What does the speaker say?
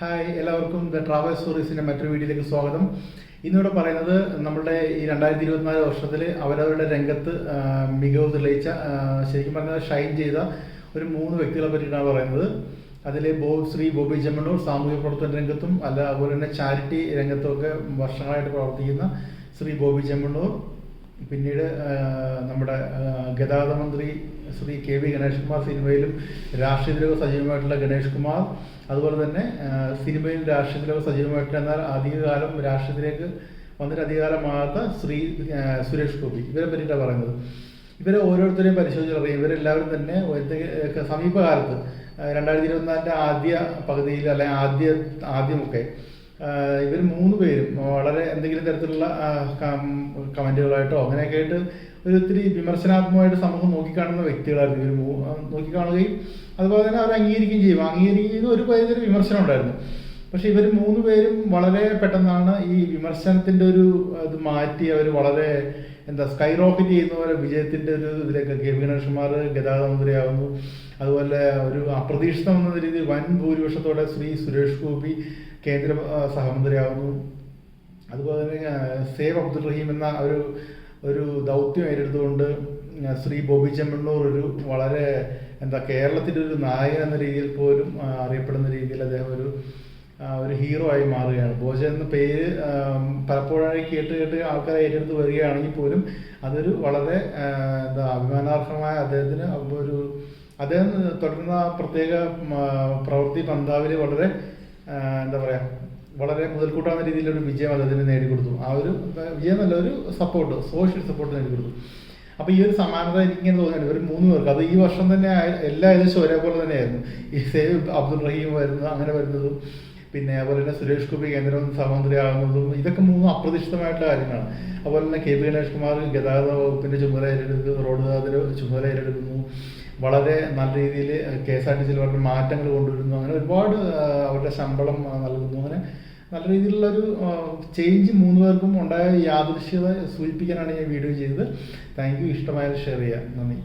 Hi എല്ലാവർക്കും the travel സ്റ്റോറീസിന്റെ മറ്റൊരു വീഡിയോയിലേക്ക് സ്വാഗതം. ഇന്നിവിടെ പറയുന്നത് നമ്മുടെ ഈ രണ്ടായിരത്തി ഇരുപത്തിനാല് വർഷത്തിൽ അവരവരുടെ രംഗത്ത് മികവ് തെളിയിച്ച ശരിക്കും പറഞ്ഞാൽ ഷൈൻ ചെയ്ത ഒരു മൂന്ന് വ്യക്തികളെ പറ്റിയിട്ടാണ് പറയുന്നത്. അതിൽ ബോ ശ്രീ ബോബി ജമ്മണൂർ സാമൂഹ്യ പ്രവർത്തന രംഗത്തും അല്ല അതുപോലെ തന്നെ ചാരിറ്റി രംഗത്തും ഒക്കെ വർഷങ്ങളായിട്ട് പ്രവർത്തിക്കുന്ന ശ്രീ ബോബി ചെമ്മണ്ണൂർ പിന്നീട് നമ്മുടെ ഗതാഗത മന്ത്രി ശ്രീ കെ വി ഗണേഷ് കുമാർ സിനിമയിലും രാഷ്ട്രീയത്തിലൊക്കെ സജീവമായിട്ടുള്ള ഗണേഷ് കുമാർ അതുപോലെ തന്നെ സിനിമയിലും രാഷ്ട്രീയത്തിലൊക്കെ സജീവമായിട്ടുള്ള എന്നാൽ അധികകാലം രാഷ്ട്രീയത്തിലേക്ക് വന്നിട്ട് അധികകാലമാകാത്ത ശ്രീ സുരേഷ് ഗോപി. ഇവരെ പറ്റിയിട്ടാണ് പറയുന്നത്. ഇവരെ ഓരോരുത്തരെയും പരിശോധിച്ചറിയാം ഇവരെല്ലാവരും തന്നെ സമീപകാലത്ത് രണ്ടായിരത്തി ഇരുപത്തിനാലിന്റെ ആദ്യ പകുതിയിൽ അല്ലെങ്കിൽ ആദ്യ ആദ്യമൊക്കെ ഇവർ മൂന്ന് പേരും. വളരെ എന്തെങ്കിലും തരത്തിലുള്ള കമന്റുകളായിട്ടോ അങ്ങനെയൊക്കെ ആയിട്ട് ഒരു ഒത്തിരി വിമർശനാത്മകമായിട്ട് സമൂഹം നോക്കിക്കാണുന്ന വ്യക്തികളായിരുന്നു ഇവർ നോക്കിക്കാണുകയും അതുപോലെ തന്നെ അവർ അംഗീകരിക്കുകയും ചെയ്യും. അംഗീകരിക്കുകയും ചെയ്യുന്ന ഒരു പരിധി വിമർശനം ഉണ്ടായിരുന്നു. പക്ഷെ ഇവർ മൂന്ന് പേരും വളരെ പെട്ടെന്നാണ് ഈ വിമർശനത്തിന്റെ ഒരു ഇത് മാറ്റി അവർ വളരെ എന്താ സ്കൈ റോക്കറ്റ് ചെയ്യുന്ന പോലെ വിജയത്തിന്റെ ഒരു ഇതിലേക്ക് കെ വി ഗണേഷകുമാർ ഗതാഗത മന്ത്രിയാവുന്നു അതുപോലെ ഒരു അപ്രതീക്ഷിതം എന്ന രീതിയിൽ വൻ ഭൂരിപക്ഷത്തോടെ ശ്രീ സുരേഷ് ഗോപി കേന്ദ്ര സഹമന്ത്രിയാവുന്നു. അതുപോലെ തന്നെ സേവ് അബ്ദുൾ റഹീം എന്ന ഒരു ഒരു ദൗത്യം ഏറ്റെടുത്തുകൊണ്ട് ശ്രീ ബോബി ചെമ്മണ്ണൂർ ഒരു വളരെ എന്താ കേരളത്തിന്റെ ഒരു നായകൻ എന്ന രീതിയിൽ പോലും അറിയപ്പെടുന്ന രീതിയിൽ അദ്ദേഹം ഒരു ഒരു ഹീറോ ആയി മാറുകയാണ്. ബോജൻ എന്ന പേര് പലപ്പോഴായി കേട്ട് കേട്ട് ആൾക്കാരെ ഏറ്റെടുത്ത് വരികയാണെങ്കിൽ പോലും അതൊരു വളരെ എന്താ അഭിമാനാർഹമായ അദ്ദേഹത്തിന് ഒരു അദ്ദേഹം തുടരുന്ന പ്രത്യേക പ്രവൃത്തി പന്താവിൽ വളരെ എന്താ പറയാ വളരെ മുതൽക്കൂട്ടാവുന്ന രീതിയിലൊരു വിജയം അദ്ദേഹത്തിന് നേടിക്കൊടുത്തു. ആ ഒരു വിജയം എന്നല്ല ഒരു സപ്പോർട്ട് സോഷ്യൽ സപ്പോർട്ട് നേടിക്കൊടുത്തു. അപ്പൊ ഈ ഒരു സമാനത എനിക്കിങ്ങനെ തോന്നുന്നുണ്ട് ഒരു മൂന്ന് പേർക്ക്. അത് ഈ വർഷം തന്നെ എല്ലാ ഏകദേശം ഒരേപോലെ തന്നെയായിരുന്നു. ഈ സേവ് അബ്ദുൾ റഹീം വരുന്നത് അങ്ങനെ വരുന്നതും. പിന്നെ അതുപോലെ തന്നെ സുരേഷ് ഗോപി കേന്ദ്ര സഹമന്ത്രിയാകുന്നതും ഇതൊക്കെ മൂന്നും അപ്രതീക്ഷിതമായിട്ടുള്ള കാര്യങ്ങളാണ്. അതുപോലെ തന്നെ കെ പി ഗണേഷ് കുമാർ ഗതാഗത വകുപ്പിന്റെ ചുമതല ഏറ്റെടുക്കുന്നു റോഡ് ഗതാഗത ചുമതല ഏറ്റെടുക്കുന്നു. വളരെ നല്ല രീതിയിൽ കെ എസ് ആർ ടി സിയിൽ വളരെ മാറ്റങ്ങൾ കൊണ്ടുവരുന്നു. അങ്ങനെ ഒരുപാട് അവരുടെ ശമ്പളം നൽകുന്നു. അങ്ങനെ നല്ല രീതിയിലുള്ള ഒരു ചേഞ്ച് മൂന്ന് പേർക്കും ഉണ്ടായ യാദൃശ്യത സൂചിപ്പിക്കാനാണ് ഞാൻ വീഡിയോ ചെയ്തത്. താങ്ക് യു ഇഷ്ടമായാൽ ഷെയർ ചെയ്യാം നന്ദി.